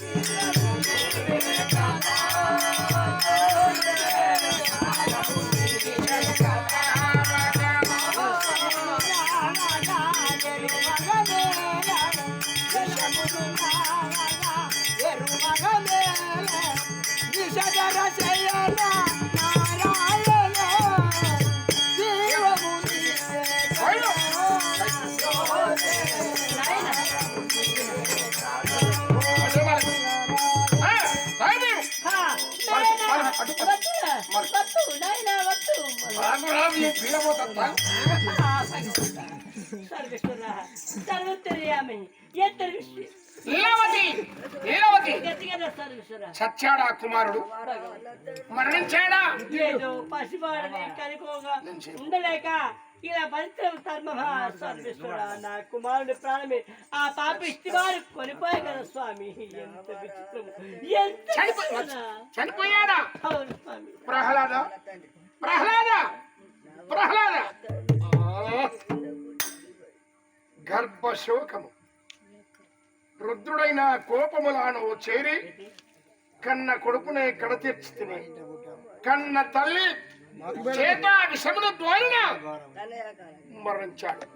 ఆ, చచ్చాడా కుమారుడు? మరణించాడా? ఏదో పసివాడిని కనుకోగా ఉండలేక ఇలా పరిశ్రమ ధర్మమా సర్వేశ్వర నా కుమారుడి ప్రాణమే. ఆ పాప ఇష్టివారు కొనిపోయే కదా స్వామి. ఎంత విచిత్రం. ఎంత. చనిపోయాడా? అవును స్వామి. ప్రహ్లాద? ప్రహ్లాద? ప్రహ్లాద? గర్భశోకము. రుద్రుడైన కోపములాను చేరి కన్న కొడుకునే తిని కన్న తల్లి చేత విషముల ద్వారా మరణించాడు.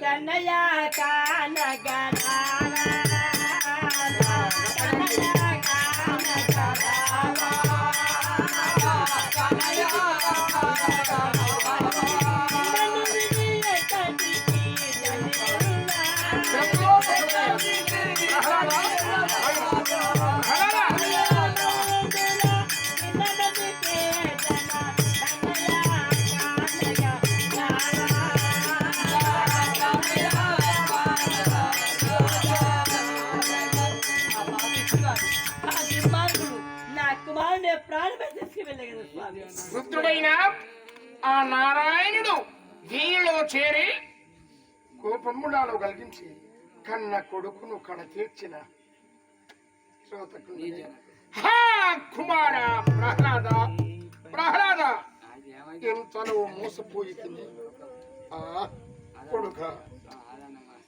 కన్నయ్య కానగరావా రుద్రుడైన ఆ నారాయణుడు దీనిలో చేరి కోపముడాలు కలిగించి కన్న కొడుకును కడ తీర్చిన కుమార ప్రహ్లాద ప్రహ్లాద ఎంతలో మోసపోయింది ఆ కొడుక.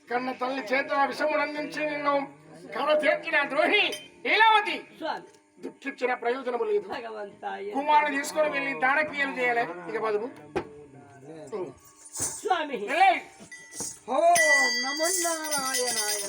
కన్న తల్లి చేత విషములు అందించి నిన్ను కడ తీర్చిన ద్రోహి లీలావతి. స్వామి దుఃఖించిన ప్రయోజనము లేదు. కుమారుడు తీసుకొని వెళ్ళి దానక్రియలు చేయాలి. ఇక బదులు స్వామి. ఓం నమో నారాయణాయ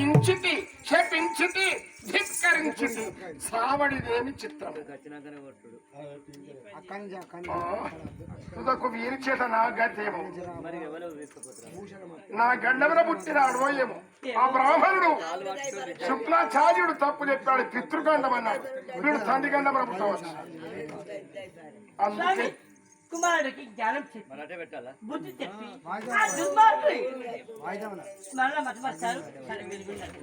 ఇంచితి చెప్పించితి ధిక్కరించితి సావడిదేమి చిత్రం ఆ, వీరిచేత నా గతేమో. నా గండమున పుట్టినాడు ఏమో. ఆ బ్రాహ్మణుడు శుక్లాచార్యుడు తప్పు చెప్పాడు పితృగండం అన్నాడు వీడు తండ్రి గండమున పుట్టవచ్చు. అందుకే కుమారుడికి జ్ఞానం చెప్పి బుద్ధి చెప్పి ఆ దుర్మార్గుడు మరలా మతపరచారు సరే వెలుగున్నాడు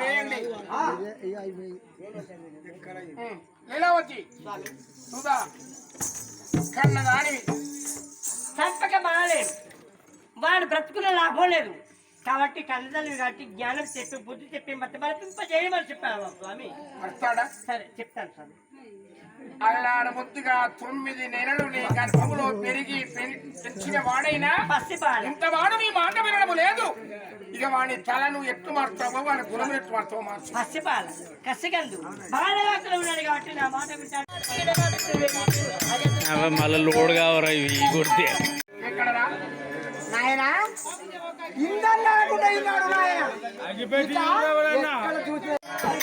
వేయండి. ఉమ్, లీలావతి. సుధా. కన్నదానివి చంపక మానలేదు వాడు బ్రతుకునే లాభం లేదు. కాబట్టి కన్నదల్లి కాబట్టి జ్ఞానం చెప్పి బుద్ధి చెప్పి మత మరపింప చేయమని చెప్పాను స్వామి? వస్తాడా? సరే చెప్తాను స్వామి. అల్లాడ ముద్దుగా తొమ్మిది నెలలు నీ గర్భములో పెరిగి పెంచిన వాడైనా పసిపాల ఇంత వాడు నీ మాట వినడము లేదు. ఇక వాని తల నువ్వు ఎట్టు మారుతావో వాని గుణం ఎట్టు మారుతావో మార్చు పసిపాల కసిగందు బాలవాకులు ఉన్నాడు కాబట్టి నా మాట వింటాడు. అవి మళ్ళీ లోడ్ కావరా ఇవి కొడితే. ఎక్కడరా నాయన ఇందన్నాకుండా ఇన్నాడు నాయన. ఎక్కడ చూసి ఎక్కడైనా